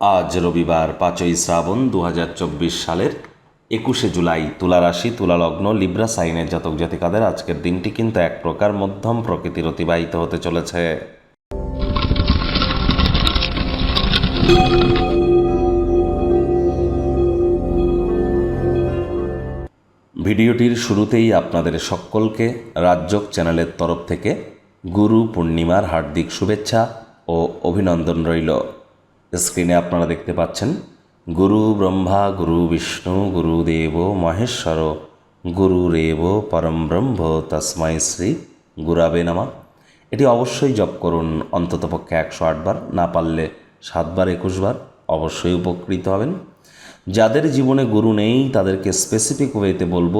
আজ রবিবার পাঁচই শ্রাবণ দু হাজার চব্বিশ সালের একুশে জুলাই তুলা রাশি তুলা লিব্রা সাইনের জাতক জাতিকাদের আজকের দিনটি কিন্তু এক প্রকার মধ্যম প্রকৃতির অতিবাহিত হতে চলেছে। ভিডিওটির শুরুতেই আপনাদের সকলকে রাজ্যক চ্যানেলের তরফ থেকে গুরু পূর্ণিমার হার্দিক শুভেচ্ছা ও অভিনন্দন রইল। স্ক্রিনে আপনারা দেখতে পাচ্ছেন, গুরু ব্রহ্মা, গুরু বিষ্ণু গুরুদেব মহেশ্বর গুরুরেব পরম ব্রহ্ম তস্মাই শ্রী গুরাবে নামা। এটি অবশ্যই জপ করুন অন্ততপক্ষে একশো আটবার না পারলে সাতবার একুশবার অবশ্যই উপকৃত হবেন। যাদের জীবনে গুরু নেই, তাদেরকে স্পেসিফিক ওয়েতে বলব,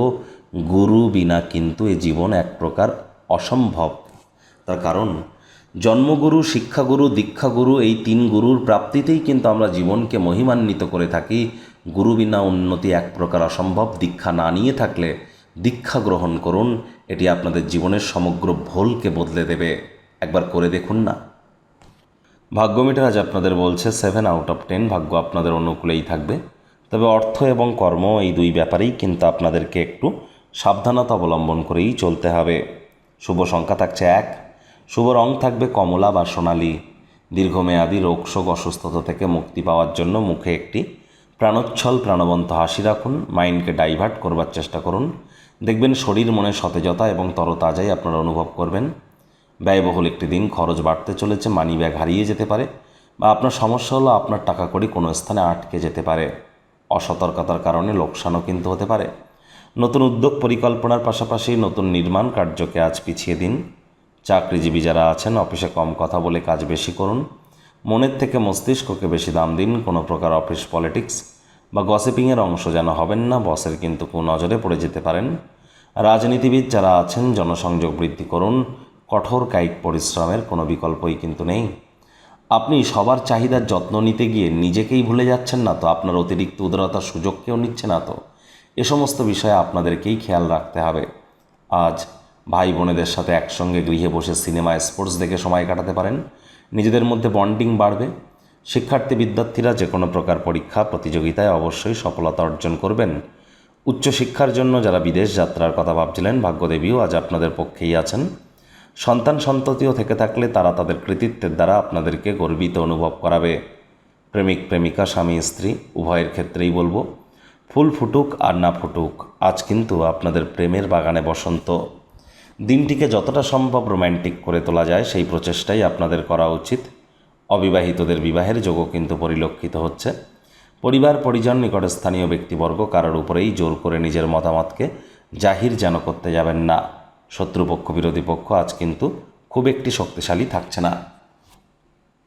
গুরু বিনা কিন্তু এ জীবন এক প্রকার অসম্ভব। তার কারণ জন্মগুরু, শিক্ষাগুরু, দীক্ষাগুরু এই তিন গুরুর প্রাপ্তিতেই কিন্তু আমরা জীবনকে মহিমান্বিত করে থাকি। গুরু বিনা উন্নতি এক প্রকার অসম্ভব। দীক্ষা না নিয়ে থাকলে দীক্ষা গ্রহণ করুন। এটি আপনাদের জীবনের সমগ্র ভোলকে বদলে দেবে। একবার করে দেখুন না। ভাগ্য মিটার আজ আপনাদের বলছে, সেভেন আউট অফ টেন ভাগ্য আপনাদের অনুকূলেই থাকবে। তবে অর্থ এবং কর্ম এই দুই ব্যাপারেই কিন্তু আপনাদেরকে একটু সাবধানতা অবলম্বন করেই চলতে হবে। শুভ সংখ্যা থাকছে এক। শুভ রং থাকবে কমলা বা সোনালি। দীর্ঘমেয়াদী রোগশোক অসুস্থতা থেকে মুক্তি পাওয়ার জন্য মুখে একটি প্রাণোচ্ছল প্রাণবন্ত হাসি রাখুন, মাইন্ডকে ডাইভার্ট করবার চেষ্টা করুন। দেখবেন শরীর মনে সতেজতা এবং তরতাজাই আপনারা অনুভব করবেন। ব্যয়বহুল একটি দিন, খরচ বাড়তে চলেছে মানি ব্যাগ হারিয়ে যেতে পারে বা আপনার সমস্যা হলো আপনার টাকা কড়ি কোনো স্থানে আটকে যেতে পারে। অসতর্কতার কারণে লোকসানও কিন্তু হতে পারে। নতুন উদ্যোগ পরিকল্পনার পাশাপাশি নতুন নির্মাণ কার্যকে আজ পিছিয়ে দিন। চাকরিজীবী যারা আছেন, অফিসে কম কথা বলে কাজ বেশি করুন। মনের থেকে মস্তিষ্ককে বেশি দাম দিন, কোনো প্রকার অফিস পলিটিক্স বা গসিপিংয়ের অংশ যেন হবেন না, বসের কিন্তু নজরে পড়ে যেতে পারেন। রাজনীতিবিদ যারা আছেন, জনসংযোগ বৃদ্ধি করুন, কঠোর কায়িক পরিশ্রমের কোনো বিকল্পই কিন্তু নেই। আপনি সবার চাহিদার যত্ন নিতে গিয়ে নিজেকেই ভুলে যাচ্ছেন না তো, আপনার অতিরিক্ত উদারতার সুযোগ কেউ নিচ্ছে না তো। এ সমস্ত বিষয়ে আপনাদেরকেই খেয়াল রাখতে হবে। আজ ভাই বোনেদের সাথে একসঙ্গে গৃহে বসে সিনেমা স্পোর্টস দেখে সময় কাটাতে পারেন। নিজেদের মধ্যে বন্ডিং বাড়বে। শিক্ষার্থী বিদ্যার্থীরা যে কোনো প্রকার পরীক্ষা, প্রতিযোগিতায় অবশ্যই সফলতা অর্জন করবেন। উচ্চশিক্ষার জন্য যারা বিদেশ যাত্রার কথা ভাবছিলেন, ভাগ্যদেবীও আজ আপনাদের পক্ষেই আছেন। সন্তান সন্ততিও থেকে থাকলে তারা তাদের কৃতিত্বের দ্বারা আপনাদেরকে গর্বিত অনুভব করাবে। প্রেমিক, প্রেমিকা, স্বামী, স্ত্রী, উভয়ের ক্ষেত্রেই বলব, ফুল ফুটুক আর না ফুটুক, আজ কিন্তু আপনাদের প্রেমের বাগানে বসন্ত। দিনটিকে যতটা সম্ভব রোম্যান্টিক করে তোলা যায়, সেই প্রচেষ্টাই আপনাদের করা উচিত। অবিবাহিতদের বিবাহের যোগও কিন্তু পরিলক্ষিত হচ্ছে। পরিবার, পরিজন নিকট স্থানীয় ব্যক্তিবর্গ কারোর উপরেই জোর করে নিজের মতামতকে জাহির যেন করতে যাবেন না। শত্রুপক্ষ, বিরোধী পক্ষ আজ কিন্তু খুব একটি শক্তিশালী থাকছে না।